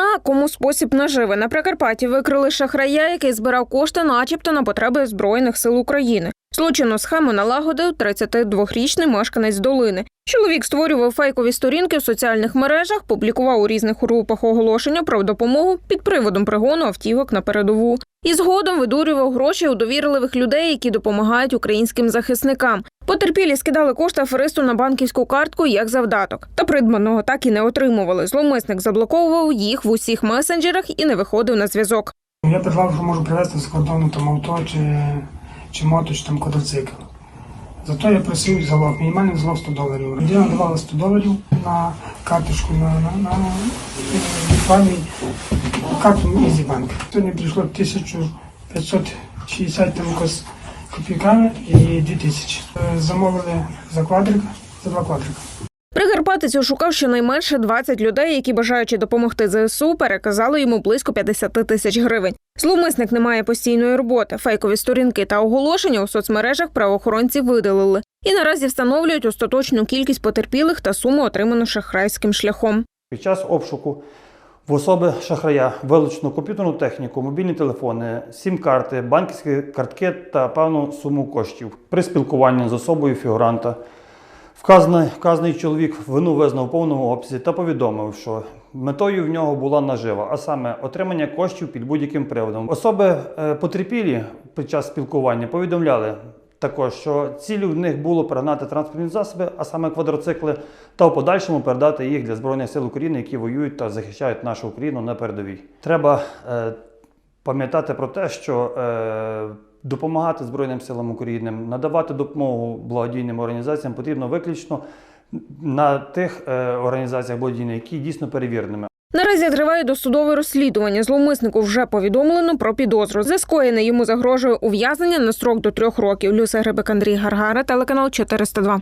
Війна, кому спосіб наживи. На Прикарпатті викрили шахрая, який збирав кошти, начебто на потреби збройних сил України. Злочинну схему налагодив 32-річний мешканець долини. Чоловік створював фейкові сторінки в соціальних мережах, публікував у різних групах оголошення про допомогу під приводом пригону автівок на передову. І згодом видурював гроші у довірливих людей, які допомагають українським захисникам. Потерпілі скидали кошти аферисту на банківську картку як завдаток. Та придбаного так і не отримували. Зловмисник заблоковував їх в усіх месенджерах і не виходив на зв'язок. Я предлагав, що можу привезти з кордону там авто чи, чи мото, чи там квадроцикл. Зато я просив залог, мінімальний залог 100 доларів. Людина давала 100 доларів на карточку на, на, на віртуальний карту EasyBank. Сьогодні прийшло 1560 там якось копійками і 2000. Е, Замовили за квадрик, за два квадрика. Прикарпатець ошукав щонайменше 20 людей, які, бажаючи допомогти ЗСУ, переказали йому близько 50 тисяч гривень. Зловмисник не має постійної роботи. Фейкові сторінки та оголошення у соцмережах правоохоронці видалили. І наразі встановлюють остаточну кількість потерпілих та суму, отриману шахрайським шляхом. Під час обшуку в особи шахрая вилучено комп'ютерну техніку, мобільні телефони, сім-карти, банківські картки та певну суму коштів. При спілкуванні з особою фігуранта вказаний, вказаний чоловік вину визнав у повному обсязі та повідомив, що метою в нього була нажива, а саме отримання коштів під будь-яким приводом. Особи е, потерпілі під час спілкування повідомляли також, що ціллю в них було перегнати транспортні засоби, а саме квадроцикли, та в подальшому передати їх для Збройних сил України, які воюють та захищають нашу Україну на передовій. Треба е, пам'ятати про те, що е, допомагати Збройним силам України, надавати допомогу благодійним організаціям потрібно виключно на тих е, організаціях благодійних, які дійсно перевіреними. Наразі триває досудове розслідування. Зловмиснику вже повідомлено про підозру. За скоєне йому загрожує ув'язнення на строк до трьох років. Люся Гребек, Андрій Гаргара, телеканал 402.